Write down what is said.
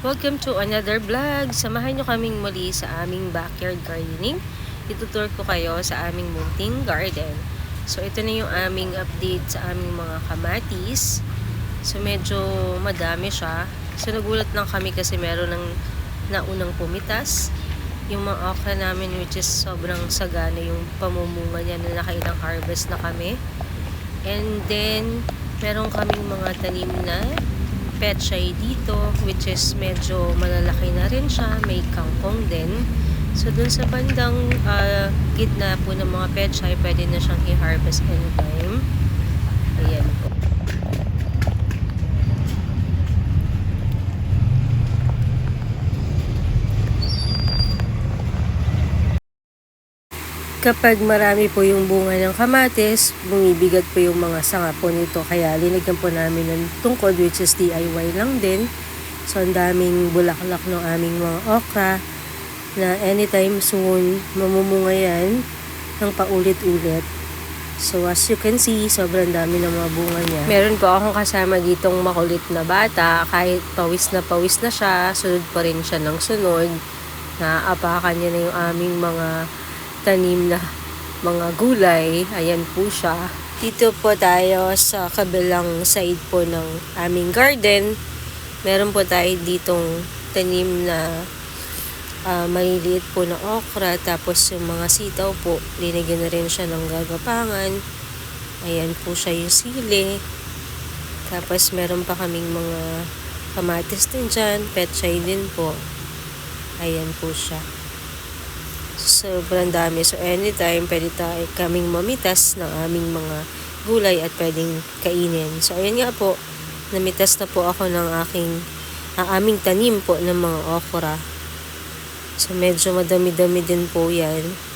Welcome to another vlog. Samahan nyo kaming muli sa aming backyard gardening. Itutur ko kayo sa aming munting garden. So ito na yung aming update sa aming mga kamatis. So medyo madami siya. So nagulat lang kami kasi meron ng naunang pumitas. Yung mga okra namin which is sobrang sagana yung pamumunga niya na nakailang harvest na kami. And then meron kaming mga tanim na pechay dito which is medyo malalaki na rin siya may kangkong din. So dun sa bandang ah, gitna po ng mga pechay pwede na siyang i-harvest anytime. Ayan po Kapag marami po yung bunga ng kamatis, bumibigat po yung mga sanga po nito. Kaya linagyan po namin ng tungkod which is DIY lang din. So ang daming bulaklak ng aming mga okra na anytime soon mamumunga yan ng paulit-ulit. So as you can see, sobrang dami ng mga bunga niya. Meron po akong kasama ditong makulit na bata. Kahit pawis na pawis na siya, sunod pa rin siya ng sunod. Naaapakan niya na yung aming mga tanim na mga gulay. Ayan po siya. Dito po tayo sa kabilang side po ng aming garden. Meron po tayo ditong tanim na ah, maliliit po na okra. Tapos yung mga sitaw po, linagyan na rin siya ng gagapangan. Ayan po siya yung sili. Tapos meron pa kaming mga kamatis din dyan. Petchay din po. Ayan po siya. Sobrang dami. So, anytime, pwede tayo kaming mamitas ng aming mga gulay at pwedeng kainin. So, ayan nga po. Namitas na po ako ng aking, ang aming tanim po ng mga okra. So, medyo madami-dami din po yan.